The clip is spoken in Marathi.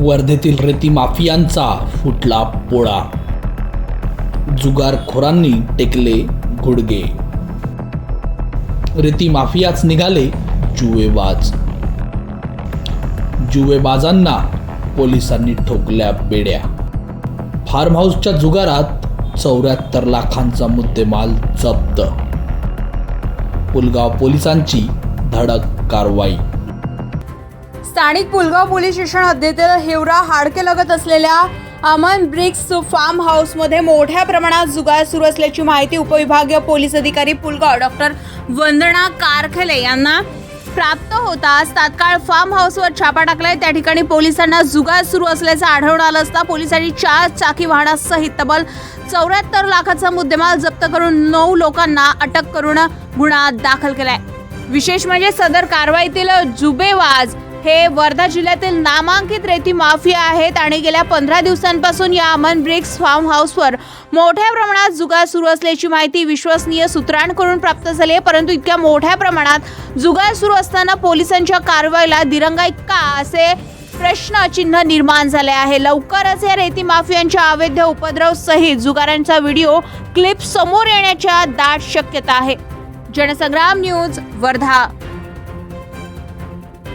वर्धेतील रेती माफियांचा फुटला पोळा. जुगारखोरांनी टेकले गुडगे रेती माफियाच निघाले जुवेबाज. जुवेबाजांना पोलिसांनी ठोकल्या बेड्या. फार्म हाऊसच्या जुगारात चौऱ्याहत्तर लाखांचा मुद्देमाल जप्त. पुलगाव पोलिसांची धडक कारवाई. स्थानिक पुलगाव पोलीस स्टेशन हद्दीतील हिवरा हाडके लगत असलेल्या अमन ब्रिक्स फार्म हाऊसमध्ये मोठ्या प्रमाणात जुगार सुरू असल्याची माहिती उपविभागीय पोलीस अधिकारी पुलगाव डॉक्टर वंदना कारखले यांना प्राप्त होताच तात्काळ फार्म हाऊसवर छापा टाकलाय. त्या ठिकाणी पोलिसांना जुगार सुरू असल्याचं आढळून आलं असता पोलिसांनी चार चाकी वाहनासहित तब्बल चौऱ्याहत्तर लाखाचा मुद्देमाल जप्त करून नऊ लोकांना अटक करून गुन्हा दाखल केलाय. विशेष म्हणजे सदर कारवाईतील जुबेवाज हे वर्धा जिल्ह्यातील नामांकित रेती माफिया आहेत आणि गेल्या पंधरा दिवसांपासून या अमन ब्रिक्स फार्म हाऊसवर मोठ्या प्रमाणात जुगार सुरू असल्याची माहिती विश्वसनीय सूत्रांकडून प्राप्त झाली आहे. परंतु इतक्या मोठ्या प्रमाणात जुगार सुरू असताना पोलिसांच्या कारवाईला दिरंगाई का असे प्रश्नचिन्ह निर्माण झाले आहे. लवकरच या रेती माफियांच्या अवैध उपद्रव सहित जुगारांचा व्हिडिओ क्लिप समोर येण्याच्या दाट शक्यता आहे. जनसंग्राम न्यूज वर्धा.